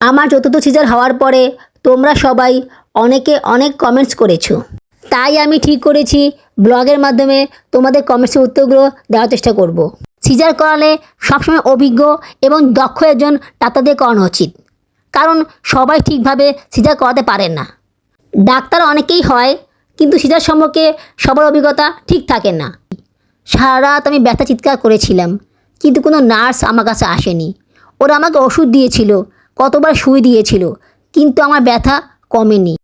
আমার চতুর্থ সিজার হওয়ার পরে তোমরা সবাই অনেকে অনেক কমেন্টস করেছ। তাই আমি ঠিক করেছি ব্লগের মাধ্যমে তোমাদের কমেন্টসের উত্তরগুলো দেওয়ার চেষ্টা করব। সিজার করালে সবসময় অভিজ্ঞ এবং দক্ষ একজন ডাক্তারদের করানো উচিত। কারণ সবাই ঠিকভাবে সিজার করাতে পারেন না। ডাক্তার অনেকেই হয়, কিন্তু সিজার সম্পর্কে সবার অভিজ্ঞতা ঠিক থাকে না। সারা রাত আমি ব্যথা চিৎকার করেছিলাম, কিন্তু কোনো নার্স আমার কাছে আসেনি। ওরা আমাকে ওষুধ দিয়েছিল কতবার সুই দিয়েছিল, কিন্তু আমার ব্যথা কমেনি।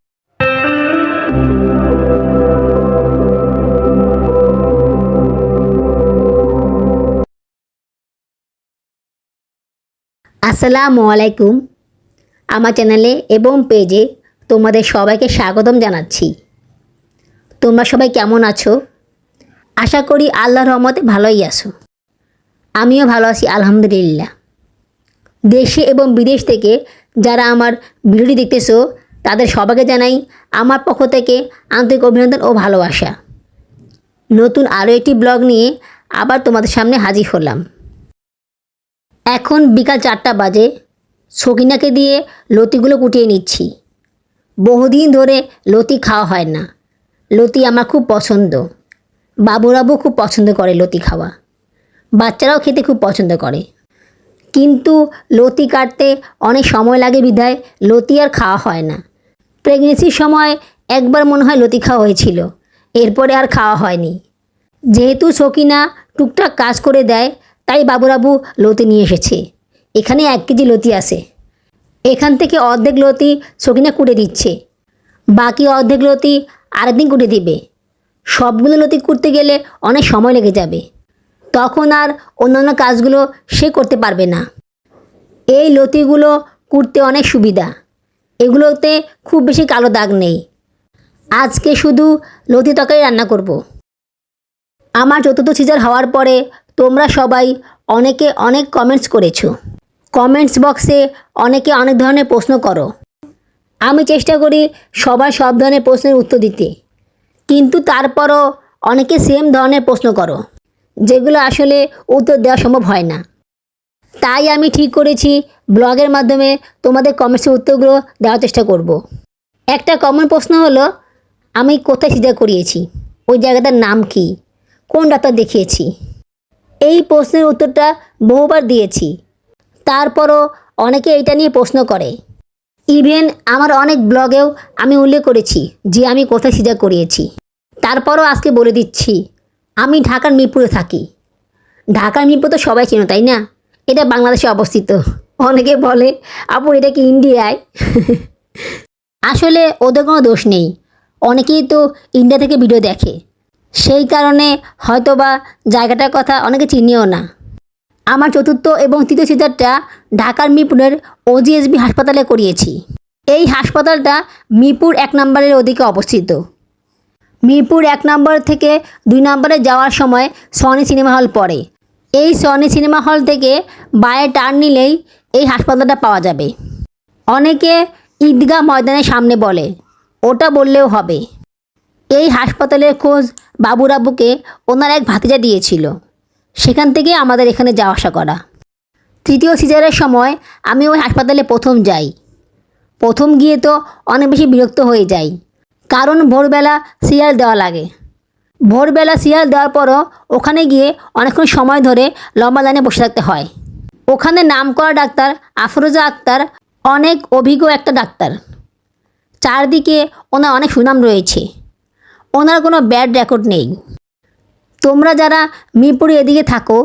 আসসালামু আলাইকুম। আমার চ্যানেলে এবং পেজে তোমাদের সবাইকে স্বাগতম জানাচ্ছি। তোমরা সবাই কেমন আছো? আশা করি আল্লাহর রহমতে ভালোই আছো। আমিও ভালো আছি, আলহামদুলিল্লাহ। দেশে এবং বিদেশ থেকে যারা আমার ভিডিওটি দেখতেছো, তাদের সবাইকে জানাই আমার পক্ষ থেকে আন্তরিক অভিনন্দন ও ভালোবাসা। নতুন আরও একটি ব্লগ নিয়ে আবার তোমাদের সামনে হাজির হলাম। এখন বিকাল চারটা বাজে, সকিনাকে দিয়ে লতিগুলো কুটিয়ে নিচ্ছি। বহুদিন ধরে লতি খাওয়া হয় না। লতি আমার খুব পছন্দ। বাবুরাবু খুব পছন্দ করে লতি খাওয়া। বাচ্চারাও খেতে খুব পছন্দ করে। কিন্তু লতি কাটতে অনেক সময় লাগে বিধায় লতি আর খাওয়া হয় না। প্রেগনেন্সির সময় একবার মনে হয় লতি খাওয়া হয়েছিল, এরপরে আর খাওয়া হয়নি। যেহেতু সকিনা টুকটাক কাজ করে দেয়, তাই বাবুরাবু লতি নিয়ে এসেছে। এখানে এক কেজি লতি আসে এখান থেকে অর্ধেক লতি সকিনা কুটে দিচ্ছে। বাকি অর্ধেক লতি আরেকদিন কুটে দিবে। সবগুলো লতি কুটতে গেলে অনেক সময় লেগে যাবে। তখন আর অন্যান্য কাজগুলো সে করতে পারবে না। এই লতিগুলো কুটতে অনেক সুবিধা। এগুলোতে খুব বেশি কালো দাগ নেই। আজকে শুধু লতি তরকারি রান্না করব। আমার চতুর্থ সিজার হওয়ার পরে তোমরা সবাই অনেকে অনেক কমেন্টস করেছ। কমেন্টস বক্সে অনেকে অনেক ধরনের প্রশ্ন করো। আমি চেষ্টা করি সবার সব ধরনের প্রশ্নের উত্তর দিতে। কিন্তু তারপরও অনেকে সেম ধরনের প্রশ্ন করো। যেগুলো আসলে উত্তর দেওয়া সম্ভব হয় না। তাই আমি ঠিক করেছি, ব্লগের মাধ্যমে তোমাদের কমেন্টসের উত্তরগুলো দেওয়ার চেষ্টা করব। একটা কমন প্রশ্ন হলো, আমি কোথায় সিজার করিয়েছি? ওই জায়গাটার নাম কি? কোন ডাক্তার দেখিয়েছি? এই প্রশ্নের উত্তরটা বহুবার দিয়েছি। তারপরও অনেকে এটা নিয়ে প্রশ্ন করে। ইভেন আমার অনেক ব্লগেও আমি উল্লেখ করেছি যে আমি কোথায় সিজার করিয়েছি। তারপরও আজকে বলে দিচ্ছি আমি ঢাকার মিরপুরে থাকি। ঢাকার মিরপুর তো সবাই চেনো, তাই না? এটা বাংলাদেশে অবস্থিত। অনেকে বলে, আপু, এটা কি ইন্ডিয়ায়? আসলে ওদের কোনো দোষ নেই। অনেকেই তো ইন্ডিয়া থেকে ভিডিও দেখে। সেই কারণে হয়তোবা জায়গাটার কথা অনেকে চিনিও না। আমার চতুর্থ এবং তৃতীয় সিজারটা ঢাকার মিরপুরের ওজিএসবি হাসপাতালে করিয়েছি। এই হাসপাতালটা মিরপুর এক নম্বরের ওদিকে অবস্থিত। মিরপুর এক নম্বর থেকে দুই নম্বরে যাওয়ার সময় সনি সিনেমা হল পড়ে। এই সনি সিনেমা হল থেকে বায়ে টার্ন নিলেই এই হাসপাতালটা পাওয়া যাবে। অনেকে ঈদগাহ ময়দানের সামনে বলে, ওটা বললেও হবে। এই হাসপাতালের খোঁজ বাবুরাবুকে ওনার এক ভাতিজা দিয়েছিল। সেখান থেকে আমাদের এখানে যাওয়া আসা করা। তৃতীয় সিজারের সময় আমি ওই হাসপাতালে প্রথম যাই। প্রথম গিয়ে তো অনেক বেশি বিরক্ত হয়ে যাই। কারণ ভোরবেলা সিরিয়াল দেওয়া লাগে। ভোরবেলা সিরিয়াল দেওয়ার পরও ওখানে গিয়ে অনেকক্ষণ সময় ধরে লম্বা লাইনে বসে থাকতে হয়। ওখানে নাম করা ডাক্তার আফরোজা আক্তার অনেক অভিজ্ঞ একটা ডাক্তার। চারদিকে ওনার অনেক সুনাম রয়েছে। ওনার কোনো ব্যাড রেকর্ড নেই। তোমরা যারা মিরপুরে এদিকে থাকো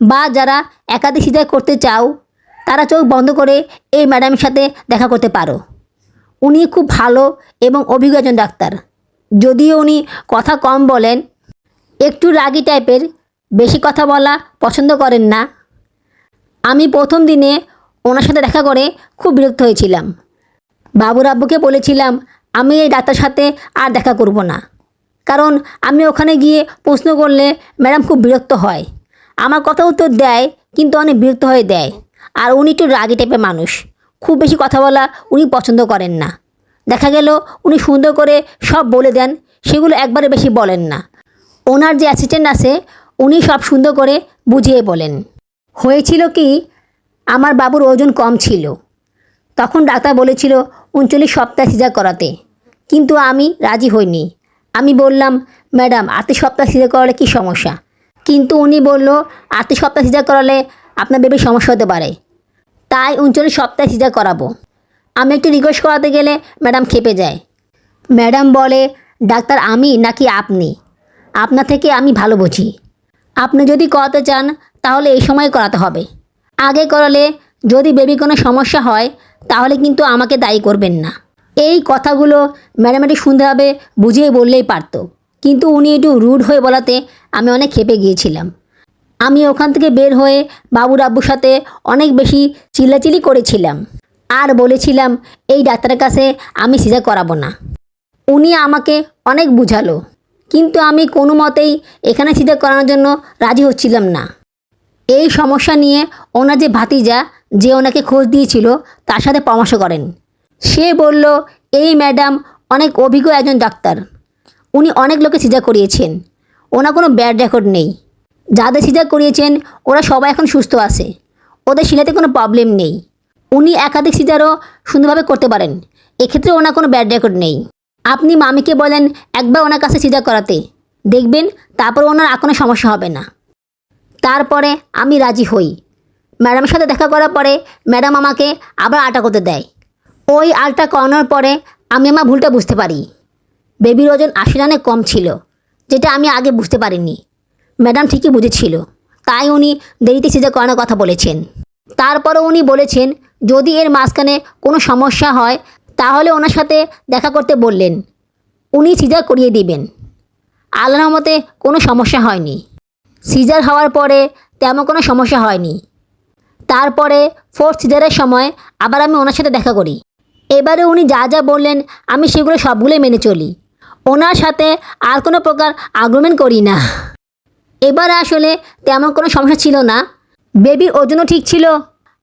বা যারা একাধিক সিজার করতে চাও, তারা চোখ বন্ধ করে এই ম্যাডামের সাথে দেখা করতে পারো। উনি খুব ভালো এবং অভিজ্ঞ একজন ডাক্তার। যদিও উনি কথা কম বলেন, একটু রাগী টাইপের, বেশি কথা বলা পছন্দ করেন না। আমি প্রথম দিনে ওনার সাথে দেখা করে খুব বিরক্ত হয়েছিলাম। বাবুর আব্বুকে বলেছিলাম, আমি এই ডাক্তার সাথে আর দেখা করব না। কারণ আমি ওখানে গিয়ে প্রশ্ন করলে ম্যাডাম খুব বিরক্ত হয়। আমার কথা উত্তর দেয়, কিন্তু অনেক বিরক্ত হয়ে দেয়। আর উনি একটু রাগি টাইপের মানুষ। খুব বেশি কথা বলা উনি পছন্দ করেন না। দেখা গেল উনি সুন্দর করে সব বলে দেন, সেগুলো একবারে বেশি বলেন না। ওনার যে অ্যাসিস্ট্যান্ট আছে, উনি সব সুন্দর করে বুঝিয়ে বলেন। হয়েছিল কি, আমার বাবুর ওজন কম ছিল। তখন ডাক্তার বলেছিল, উনচল্লিশ সপ্তাহ সিজার করাতে। কিন্তু আমি রাজি হইনি। আমি বললাম, ম্যাডাম আটত্রিশ সপ্তাহ সিজার করালে কী সমস্যা? কিন্তু উনি বলল আটত্রিশ সপ্তাহ সিজার করালে আপনার বেবির সমস্যা হতে পারে। তাই উনচল্লিশ সপ্তাহে সিজার করাবো। আমি একটু রিকোয়েস্ট করাতে গেলে ম্যাডাম খেপে যায়। ম্যাডাম বলে, ডাক্তার আমি নাকি আপনি? আপনার থেকে আমি ভালো বুঝি। আপনি যদি করাতে চান, তাহলে এই সময় করাতে হবে। আগে করালে যদি বেবি কোনো সমস্যা হয়, তাহলে কিন্তু আমাকে দায়ী করবেন না। এই কথাগুলো ম্যাডাম একটু সুন্দরভাবে বুঝিয়ে বললেই পারতো। কিন্তু উনি একটু রুড হয়ে বলাতে আমি অনেক খেপে গিয়েছিলাম। আমি ওখান থেকে বের হয়ে বাবুর আব্বুর সাথে অনেক বেশি চিল্লাচিলি করেছিলাম। আর বলেছিলাম, এই ডাক্তারের কাছে আমি সিজার করাবো না। উনি আমাকে অনেক বুঝালো, কিন্তু আমি কোনো মতেই এখানে সিজা করানোর জন্য রাজি হচ্ছিলাম না। এই সমস্যা নিয়ে ওনার যে ভাতিজা, যে ওনাকে খোঁজ দিয়েছিল, তার সাথে পরামর্শ করেন। সে বলল, এই ম্যাডাম অনেক অভিজ্ঞ একজন ডাক্তার। উনি অনেক লোকে সিজা করিয়েছেন। ওনার কোনো ব্যাড রেকর্ড নেই। যাদের সিজার করিয়েছেন, ওরা সবাই এখন সুস্থ আছে। ওদের শিলাতে কোনো প্রবলেম নেই। উনি একাধিক সিজারও সুন্দরভাবে করতে পারেন। এক্ষেত্রে ওনার কোনো ব্যাড রেকর্ড নেই। আপনি মামিকে বলেন, একবার ওনার কাছে সিজার করাতে। দেখবেন, তারপর ওনার আর কোনো সমস্যা হবে না। তারপরে আমি রাজি হই। ম্যাডামের সাথে দেখা করার পরে ম্যাডাম আমাকে আবার আলটা করতে দেয়। ওই আলটা করানোর পরে আমি আমার ভুলটা বুঝতে পারি। বেবির ওজন আশি রানে কম ছিল, যেটা আমি আগে বুঝতে পারিনি। ম্যাডাম ঠিকই বুঝেছিল। তাই উনি দেরিতে সিজার করানোর কথা বলেছেন। তারপরও উনি বলেছেন, যদি এর মাঝখানে কোনো সমস্যা হয়, তাহলে ওনার সাথে দেখা করতে বললেন। উনি সিজার করিয়ে দিবেন। আল্লাহ রহমতে কোনো সমস্যা হয়নি। সিজার হওয়ার পরে তেমন কোনো সমস্যা হয়নি। তারপরে ফোর্থ সিজারের সময় আবার আমি ওনার সাথে দেখা করি। এবারে উনি যা যা বললেন, আমি সেগুলো সবগুলোই মেনে চলি। ওনার সাথে আর কোনো প্রকার আগ্রমেন্ট করি না। এবার আসলে তেমন কোনো সমস্যা ছিল না। বেবির ওজনও ঠিক ছিল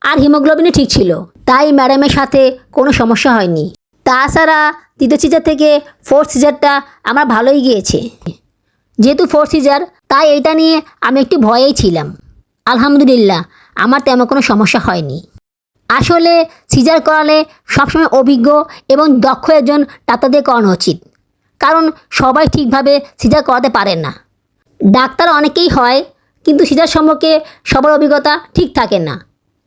আর হিমোগ্লোবিনও ঠিক ছিল। তাই ম্যাডামের সাথে কোনো সমস্যা হয়নি। তাছাড়া তৃতীয় সিজার থেকে ফোর্থ সিজারটা আমার ভালোই গিয়েছে। যেহেতু ফোর্থ সিজার, তাই এটা নিয়ে আমি একটু ভয়েই ছিলাম। আলহামদুলিল্লাহ, আমার তেমন কোনো সমস্যা হয়নি। আসলে সিজার করালে সবসময় অভিজ্ঞ এবং দক্ষ একজন ডাক্তারদের করানো উচিত। কারণ সবাই ঠিকভাবে সিজার করাতে পারে না। ডাক্তার অনেকেই হয়, কিন্তু সিজার সম্পর্কে সবার অভিজ্ঞতা ঠিক থাকে না।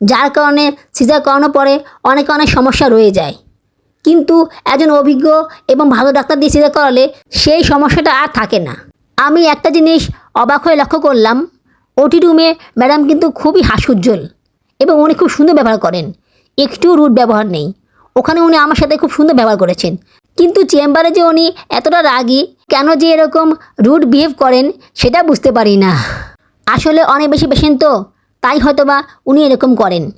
যার কারণে সিজার করানোর পরে অনেক অনেক সমস্যা রয়ে যায়। কিন্তু একজন অভিজ্ঞ এবং ভালো ডাক্তার দিয়ে সিজার করালে সেই সমস্যাটা আর থাকে না। আমি একটা জিনিস অবাক হয়ে লক্ষ্য করলাম ওটি রুমে ম্যাডাম কিন্তু খুবই হাস্যোজ্জ্বল এবং উনি খুব সুন্দর ব্যবহার করেন। একটু রুট ব্যবহার নেই। ওখানে উনি আমার সাথে খুব সুন্দর ব্যবহার করেছেন। কিন্তু চেম্বারে যে উনি এতটা রাগী, কেন যে এরকম রুট বিহেভ করেন, সেটা বুঝতে পারি না। আসলে অনেক বেশি পেশেন্ট তো, তাই হয়তোবা উনি এরকম করেন।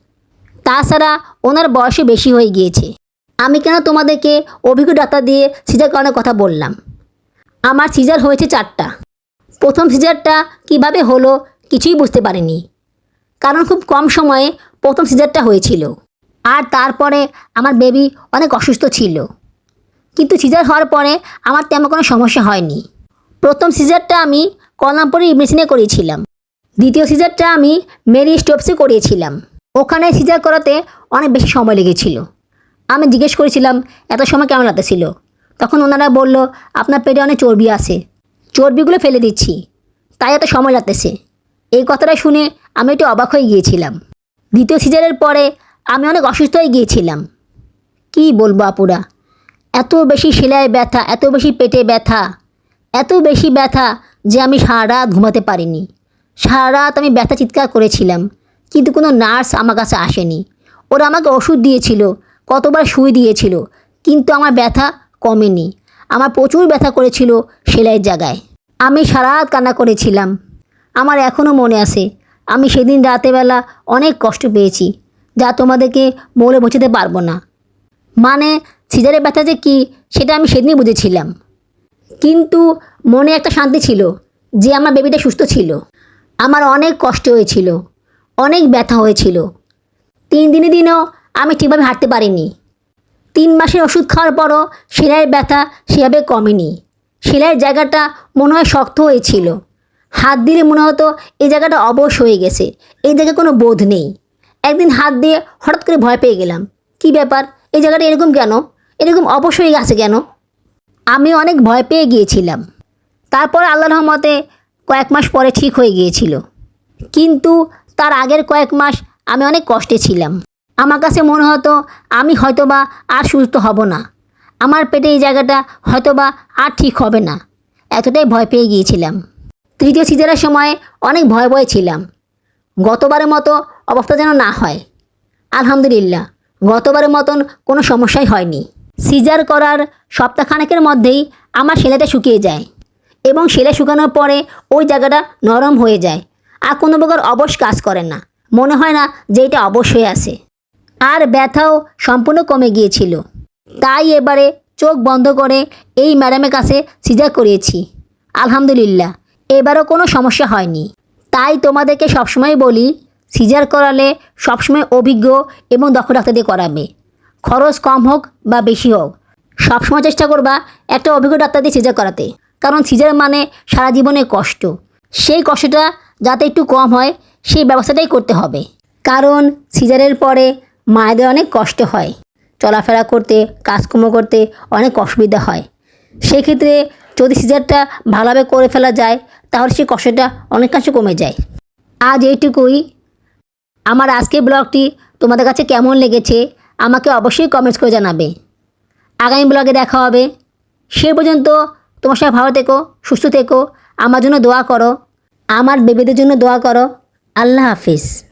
তাছাড়া ওনার বয়সে বেশি হয়ে গিয়েছে। আমি কেন তোমাদেরকে অভিজ্ঞ ডাক্তার দিয়ে সিজার করানোর কথা বললাম? আমার সিজার হয়েছে চারটা। প্রথম সিজারটা কীভাবে হলো কিছুই বুঝতে পারিনি। কারণ খুব কম সময়ে প্রথম সিজারটা হয়েছিল। আর তারপরে আমার বেবি অনেক অসুস্থ ছিল। কিন্তু সিজার হওয়ার পরে আমার তেমন কোনো সমস্যা হয়নি। প্রথম সিজারটা আমি কলামপুরে মেশিনে করিয়েছিলাম। দ্বিতীয় সিজারটা আমি মেরি স্টোপসে করিয়েছিলাম। ওখানে সিজার করাতে অনেক বেশি সময় লেগেছিল। আমি জিজ্ঞেস করেছিলাম, এত সময় কেমন লাগতেছিল? তখন ওনারা বলল, আপনার পেটে অনেক চর্বি আছে। চর্বিগুলো ফেলে দিচ্ছি। তাই এত সময় লাগতেছে। এই কথাটা শুনে আমি একটু অবাক হয়ে গিয়েছিলাম। দ্বিতীয় সিজারের পরে আমি অনেক অসুস্থ হয়ে গিয়েছিলাম। কি বলব আপুরা? এত বেশি সেলাই ব্যথা, এত বেশি পেটে ব্যথা, এত বেশি ব্যথা যে আমি সারা রাত ঘুমাতে পারিনি। সারা রাত আমি ব্যথা চিৎকার করেছিলাম, কিন্তু কোনো নার্স আমার কাছে আসেনি। ওরা আমাকে ওষুধ দিয়েছিল, কতবার সুই দিয়েছিল, কিন্তু আমার ব্যথা কমেনি। আমার প্রচুর ব্যথা করেছিল সেলাইয়ের জায়গায়। আমি সারা রাত কান্না করেছিলাম। আমার এখনও মনে আছে, আমি সেদিন রাতেবেলা অনেক কষ্ট পেয়েছি, যা তোমাদেরকে বলে বোঝাতে পারব না। মানে সিজারের ব্যথা যে কী, সেটা আমি সেদিনই বুঝেছিলাম। কিন্তু মনে একটা শান্তি ছিল যে আমার বেবিটা সুস্থ ছিল। আমার অনেক কষ্ট হয়েছিল, অনেক ব্যথা হয়েছিল। তিন দিনে দিনও আমি ঠিকভাবে হাঁটতে পারিনি। তিন মাসের ওষুধ খাওয়ার পরও সেলাইয়ের ব্যথা সেভাবে কমেনি। সেলাইয়ের জায়গাটা মনে হয় শক্ত হয়েছিল। হাত দিলে মনে হতো এই জায়গাটা অবশ হয়ে গেছে এই জায়গায় কোনো বোধ নেই। একদিন হাত দিয়ে হঠাৎ করে ভয় পেয়ে গেলাম। কি ব্যাপার? এই জায়গাটা এরকম কেন? এরকম অবশ্যই আছে কেন? আমি অনেক ভয় পেয়ে গিয়েছিলাম। তারপর আল্লাহ রহমতে কয়েক মাস পরে ঠিক হয়ে গিয়েছিল। কিন্তু তার আগের কয়েক মাস আমি অনেক কষ্টে ছিলাম। আমার কাছে মনে হতো, আমি হয়তোবা আর সুস্থ হব না। আমার পেটে এই জায়গাটা হয়তোবা আর ঠিক হবে না। এতটাই ভয় পেয়ে গিয়েছিলাম। তৃতীয় সিজারের সময় অনেক ভয় ভয় ছিলাম। গতবারের মতো অবস্থা যেন না হয়। আলহামদুলিল্লাহ, গতবারের মতন কোনো সমস্যাই হয়নি। সিজার করার সপ্তাহখানেকের মধ্যেই আমার সেলাইটা শুকিয়ে যায় এবং সেলাই শুকানোর পরে ওই জায়গাটা নরম হয়ে যায়। আর কোনো প্রকার অবশ কাজ করে না। মনে হয় না যে এটা অবশ্যই আছে। আর ব্যথাও সম্পূর্ণ কমে গিয়েছিল। তাই এবারে চোখ বন্ধ করে এই ম্যাডামের কাছে সিজার করিয়েছি। আলহামদুলিল্লাহ, এবারও কোনো সমস্যা হয়নি। তাই তোমাদেরকে সবসময় বলি, সিজার করালে সবসময় অভিজ্ঞ এবং দক্ষ ডাক্তার দিয়ে করাবে। খরচ কম হোক বা বেশি হোক, সবসময় চেষ্টা করবা একটা অভিজ্ঞ ডাক্তার দিয়ে সিজার করাতে। কারণ সিজার মানে সারা জীবনে কষ্ট। সেই কষ্টটা যাতে একটু কম হয়, সেই ব্যবস্থাটাই করতে হবে। কারণ সিজারের পরে মায়েদের অনেক কষ্ট হয়। চলাফেরা করতে, কাজকর্ম করতে অনেক অসুবিধা হয়। সেক্ষেত্রে যদি সিজারটা ভালোভাবে করে ফেলা যায়, তাহলে সেই কষ্টটা অনেকাংশে কমে যায়। আজ এইটুকুই। আমার আজকের ব্লগটি তোমাদের কাছে কেমন লেগেছে আমাকে অবশ্যই কমেন্টস করে জানাবে। আগামী ব্লগে দেখা হবে। সে পর্যন্ত তোমার সবাই ভালো থেকো, সুস্থ থেকো। আমার জন্য দোয়া করো। আমার বেবিদের জন্য দোয়া করো। আল্লাহ হাফিজ।